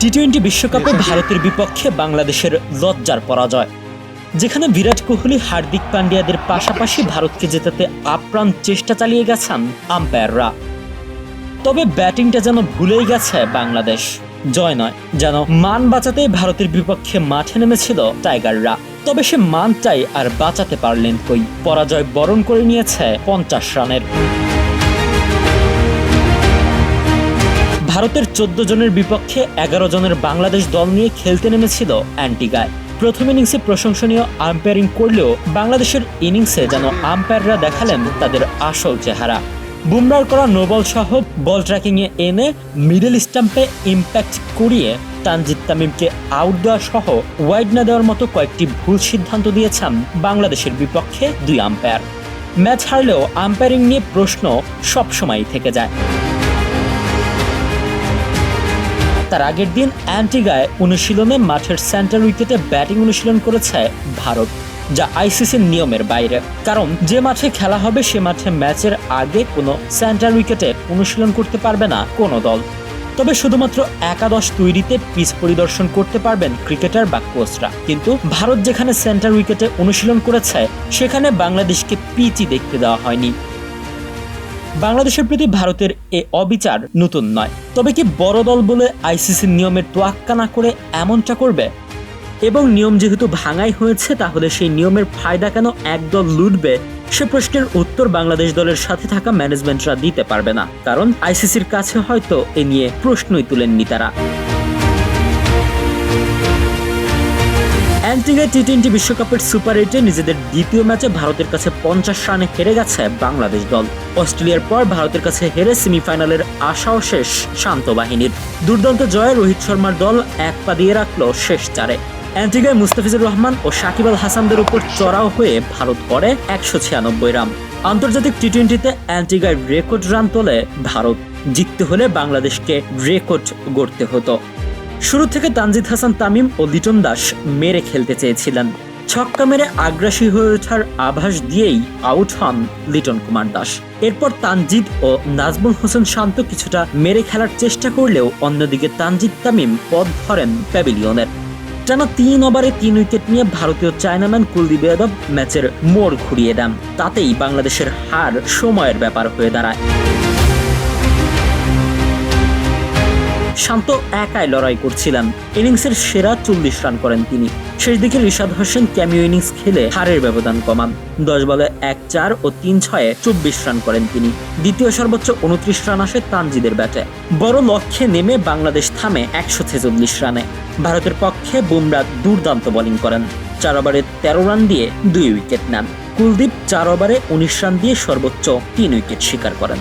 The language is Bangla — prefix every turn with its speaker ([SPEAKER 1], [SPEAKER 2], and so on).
[SPEAKER 1] টি টোয়েন্টি বিশ্বকাপে ভারতের বিপক্ষে বাংলাদেশের লজ্জার পরাজয়, যেখানে বিরাট কোহলি, হার্দিক পান্ডিয়াদের পাশাপাশি ভারতকে জেতাতে আপ্রাণ চেষ্টা চালিয়ে গেছেন আম্পায়াররা। তবে ব্যাটিংটা যেন ভুলেই গেছে বাংলাদেশ, জয় নয়, যেন মান বাঁচাতে ভারতের বিপক্ষে মাঠে নেমেছিল টাইগাররা। তবে সে মানটাই আর বাঁচাতে পারলেন কই? পরাজয় বরণ করে নিয়েছে পঞ্চাশ রানের। ভারতের চোদ্দ জনের বিপক্ষে এগারো জনের বাংলাদেশ দল নিয়ে খেলতে নেমেছিল অ্যান্টিগায়। প্রথম ইনিংসে প্রশংসনীয় আম্পায়ারিং করলেও বাংলাদেশের ইনিংসে যেন আম্পায়াররা দেখালেন তাদের আসল চেহারা। বুমরার করা নোবল সহ বল ট্র্যাকিংয়ে এনে মিডল স্টাম্পে ইম্প্যাক্ট করিয়ে তানজিদ তামিমকে আউট দেওয়া সহ ওয়াইড না দেওয়ার মতো কয়েকটি ভুল সিদ্ধান্ত দিয়েছেন বাংলাদেশের বিপক্ষে দুই আম্পায়ার। ম্যাচ হারলেও আম্পায়ারিং নিয়ে প্রশ্ন সবসময়ই থেকে যায়। তার আগের দিন অ্যান্টিগায় অনুশীলনে মাঠের সেন্টার উইকেটে ব্যাটিং অনুশীলন করেছে ভারত, যা আইসিসির নিয়মের বাইরে। কারণ, যে মাঠে খেলা হবে, সে মাঠে ম্যাচের আগে কোনো সেন্টার উইকেটে অনুশীলন করতে পারবে না কোনো দল। তবে শুধুমাত্র একাদশ তৈরিতে পিচ পরিদর্শন করতে পারবেন ক্রিকেটার বা কোচরা। কিন্তু ভারত যেখানে সেন্টার উইকেটে অনুশীলন করেছে, সেখানে বাংলাদেশকে পিচই দেখতে দেওয়া হয়নি। বাংলাদেশের প্রতি ভারতের এ অবিচার নতুন নয়। তবে কি বড় দল বলে আইসিসির নিয়মের তোয়াক্কা না করে এমনটা করবে? এবং নিয়ম যেহেতু ভাঙাই হয়েছে, তাহলে সেই নিয়মের ফায়দা কেন একদল লুটবে? সে প্রশ্নের উত্তর বাংলাদেশ দলের সাথে থাকা ম্যানেজমেন্টরা দিতে পারবে না। কারণ আইসিসির কাছে হয়তো এ নিয়ে প্রশ্নই তুলেননি তারা। অ্যান্টিগা টি টোয়েন্টি বিশ্বকাপের সুপার এইটে নিজেদের দ্বিতীয় ম্যাচে ভারতের কাছে পঞ্চাশ রানে হেরে গেছে বাংলাদেশ দল। অস্ট্রেলিয়ার পর ভারতের কাছে হেরে সেমিফাইনালের আশাও শেষ শান্ত বাহিনীর। দুর্দান্ত জয়ে রোহিত শর্মার দল এক পা দিয়ে রাখল শেষ চারে। অ্যান্টিগায় মুস্তাফিজুর রহমান ও সাকিব আল হাসানদের উপর চড়াও হয়ে ভারত করে একশো ছিয়ানব্বই রান। আন্তর্জাতিক টি টোয়েন্টিতে অ্যান্টিগায় রেকর্ড রান তোলে ভারত। জিততে হলে বাংলাদেশকে রেকর্ড গড়তে হতো। শুরু থেকে তানজিদ হাসান তামিম ও লিটন দাস মেরে খেলতে চেয়েছিলেন। ছক্কা মেরে আগ্রাসী হয়ে ওঠার আভাস দিয়েই আউট হন লিটন কুমার দাস। এরপর তানজিদ ও নাজমুল হোসেন শান্ত কিছুটা মেরে খেলার চেষ্টা করলেও অন্যদিকে তানজিদ তামিম পথ ধরেন প্যাভিলিয়নের। টানা তিন ওভারে তিন উইকেট নিয়ে ভারতীয় চায়নাম্যান কুলদীপ যাদব ম্যাচের মোড় ঘুরিয়ে দেন। তাতেই বাংলাদেশের হার সময়ের ব্যাপার হয়ে দাঁড়ায়। শান্ত একাই লড়াই করছিলেন। ইনিংসের সেরা চল্লিশ রান করেন তিনি। শেষ দিকে রিশাদ হোসেন ক্যামিও ইনিংস খেলে হারের ব্যবধান কমান। দশ বলে এক চার ও তিন ছয়ে চব্বিশ রান করেন তিনি। দ্বিতীয় সর্বোচ্চ উনত্রিশ রান আসে তানজিদের ব্যাটে। বড় লক্ষ্যে নেমে বাংলাদেশ থামে একশো ছেচল্লিশ রানে। ভারতের পক্ষে বুমরা দুর্দান্ত বোলিং করেন। চার ওভারে তেরো রান দিয়ে দুই উইকেট নেন। কুলদীপ চার ওভারে উনিশ রান দিয়ে সর্বোচ্চ তিন উইকেট শিকার করেন।